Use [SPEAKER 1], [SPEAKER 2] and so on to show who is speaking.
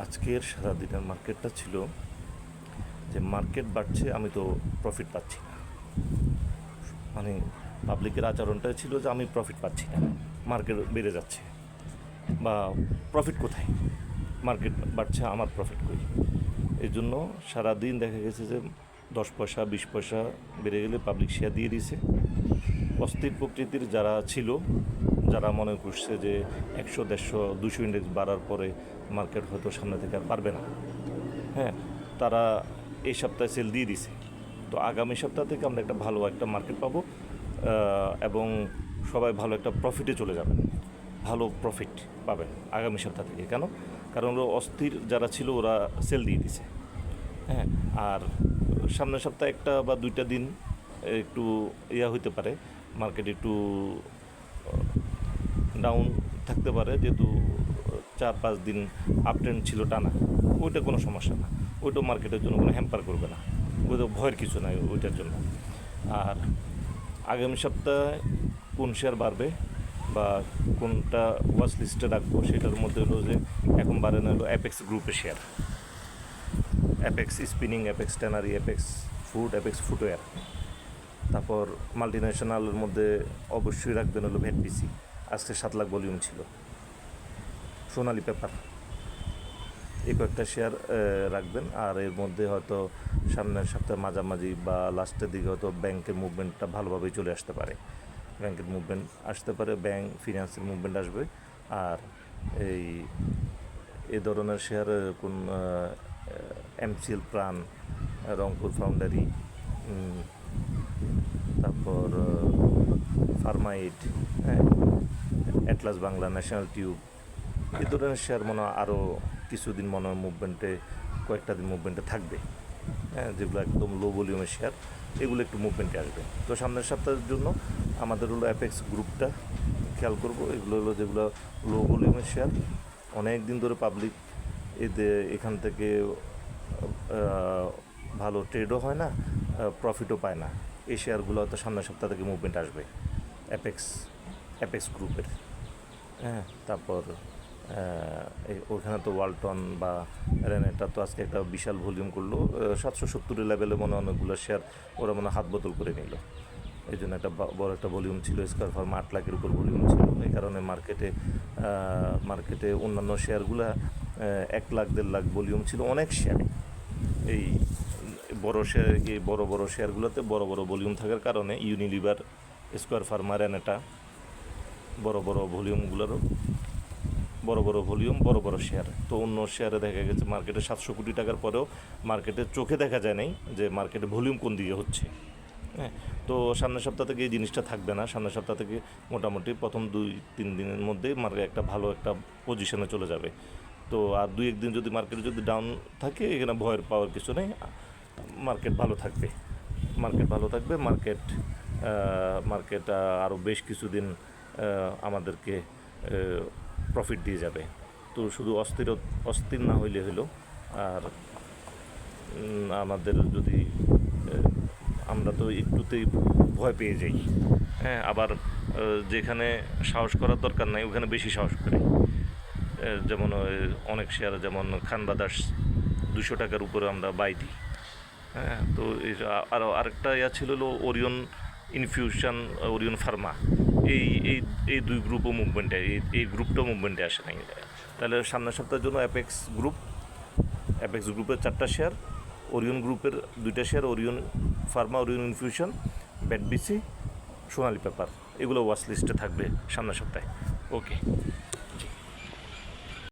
[SPEAKER 1] আজকের সারাদিনের মার্কেটটা ছিল যে মার্কেট বাড়ছে, আমি তো প্রফিট পাচ্ছি না। মানে পাবলিকের আচরণটা ছিল যে আমি প্রফিট পাচ্ছি না। মার্কেট বেড়ে যাচ্ছে। বা প্রফিট কোথায়? মার্কেট বাড়ছে, আমার প্রফিট কই? এই জন্য সারাদিন দেখা গেছে যে দশ পয়সা, বিশ পয়সা বেড়ে গেলে পাবলিক শেয়ার দিয়ে দিয়েছে। অস্থির প্রকৃতির যারা ছিল, যারা মনে করছে যে একশো, দেড়শো, দুশো ইন্ডেক্স বাড়ার পরে মার্কেট হয়তো সামনে থেকে আর পারবে না। হ্যাঁ তারা এই সপ্তাহে সেল দিয়ে দিছে। তো আগামী সপ্তাহ থেকে আমরা একটা ভালো একটা মার্কেট পাবো এবং সবাই ভালো একটা প্রফিটে চলে যাবেন। ভালো প্রফিট পাবেন আগামী সপ্তাহ থেকে। কেন? কারণ ওরা অস্থির যারা ছিল, ওরা সেল দিয়ে দিছে। হ্যাঁ আর সামনের সপ্তাহে একটা বা দুইটা দিন একটু ইয়া হইতে পারে। মার্কেট একটু ডাউন থাকতে পারে, যেহেতু চার পাঁচ দিন আপ ট্রেন্ড ছিল টানা, ওইটা কোনো সমস্যা না। ওইটা মার্কেটের জন্য কোনো হ্যাম্পার করবে না। ওইটা ভয়ের কিছু নাই ওইটার জন্য। আর আগামী সপ্তাহে কোন শেয়ার বাড়বে বা কোনটা ওয়াচ লিস্টে রাখব সেটার মধ্যে হলো যে, এখন বাড়ে না হলো অ্যাপেক্স গ্রুপের share Apex spinning Apex tannery Apex food Apex footwear তারপর মাল্টিন্যাশনালের মধ্যে অবশ্যই রাখবেন হলো ভেটপিসি আজকে সাত লাখ ভলিউম ছিল। সোনালি পেপার এই কয়েকটা শেয়ার রাখবেন। আর এর মধ্যে হয়তো সামনের সপ্তাহে মাঝামাঝি বা লাস্টের দিকে হয়তো ব্যাংকের মুভমেন্টটা ভালোভাবেই চলে আসতে পারে। ব্যাংকের মুভমেন্ট আসতে পারে ব্যাংক ফিনান্সের মুভমেন্ট আসবে। আর এই, এ ধরনের শেয়ার কোন এমসিএল প্রাণ রংপুর ফাউন্ডারি তারপর ফার্মাইট হ্যাঁ অ্যাটলাস বাংলা ন্যাশনাল টিউব এই ধরনের শেয়ার মনে হয় আরও কিছুদিন মনে হয় মুভমেন্টে কয়েকটা দিন মুভমেন্টে থাকবে। হ্যাঁ যেগুলো একদম লো ভলিউমের শেয়ার এগুলো একটু মুভমেন্টে আসবে। তো সামনের সপ্তাহের জন্য আমাদের হলো অ্যাপেক্স গ্রুপটা খেয়াল করব, এগুলো হলো যেগুলো লো ভলিউমের শেয়ার অনেক দিন ধরে পাবলিক এদের এখান থেকে ভালো ট্রেডও হয় না প্রফিটও পায় না। এই শেয়ারগুলো হয়তো সামনের সপ্তাহ থেকে মুভমেন্ট আসবে। অ্যাপেক্স অ্যাপেক্স গ্রুপের হ্যাঁ তারপর ওখানে তো ওয়ালটন বা রেনেটা তো আজকে একটা বিশাল ভলিউম করল। সাতশো সত্তরের লেভেলে মনে অনেকগুলো শেয়ার ওরা মনে হাত বোতল করে নিল। এই জন্য একটা বড় একটা ভলিউম ছিল স্কোয়ার ফার্ম আট লাখের উপর ভলিউম ছিল। এই কারণে মার্কেটে মার্কেটে অন্যান্য শেয়ারগুলো এক লাখ, দেড় লাখ ভলিউম ছিল অনেক শেয়ার এই শেয়ার এই বড় বড় শেয়ারগুলোতে বড় বড় ভলিউম থাকার কারণে ইউনিলিভার স্কোয়ার ফার্মা রেনেটা বড় বড় ভলিউমগুলোরও বড় বড় ভলিউম বড় বড় শেয়ার তো অন্য শেয়ারে দেখা গেছে মার্কেটে সাতশো কোটি টাকার পরেও মার্কেটে চোখে দেখা যায় নাই যে মার্কেটে ভলিউম কোন দিকে হচ্ছে। হ্যাঁ তো সামনের সপ্তাহ থেকে এই জিনিসটা থাকবে না। সামনের সপ্তাহ থেকে মোটামুটি প্রথম দুই, তিন দিনের মধ্যেই মার্কেট একটা ভালো একটা পজিশনে চলে যাবে। তো আর দুই, একদিন যদি মার্কেট যদি ডাউন থাকে, এখানে ভয়ের পাওয়ার কিছু নেই। মার্কেট ভালো থাকবে। মার্কেট ভালো থাকবে মার্কেট মার্কেট আরও বেশ কিছুদিন আমাদেরকে প্রফিট দিয়ে যাবে। তো শুধু অস্থির অস্থির না হইলে হইল। আর আমাদের যদি আমরা তো একটুতেই ভয় পেয়ে যাই। হ্যাঁ আবার যেখানে সাহস করার দরকার নাই, ওখানে বেশি সাহস করে। যেমন অনেক শেয়ার যেমন খান ব্রাদার্স দুশো টাকার উপরে আমরা বাই দিই। হ্যাঁ তো আরও আরেকটা ইয়া ছিল হলো ওরিয়ন ইনফিউশন ওরিয়ন ফার্মা এই এই এই দুই গ্রুপও মুভমেন্টে এই এই গ্রুপটা মুভমেন্টে আসে নাই তাহলে সামনের সপ্তাহের জন্য অ্যাপেক্স গ্রুপ অ্যাপেক্স গ্রুপের চারটা শেয়ার ওরিয়ন গ্রুপের দুইটা share Orion pharma Orion infusion BATBC Sonali paper এগুলো ওয়াচ লিস্টে থাকবে সামনের সপ্তাহে। ওকে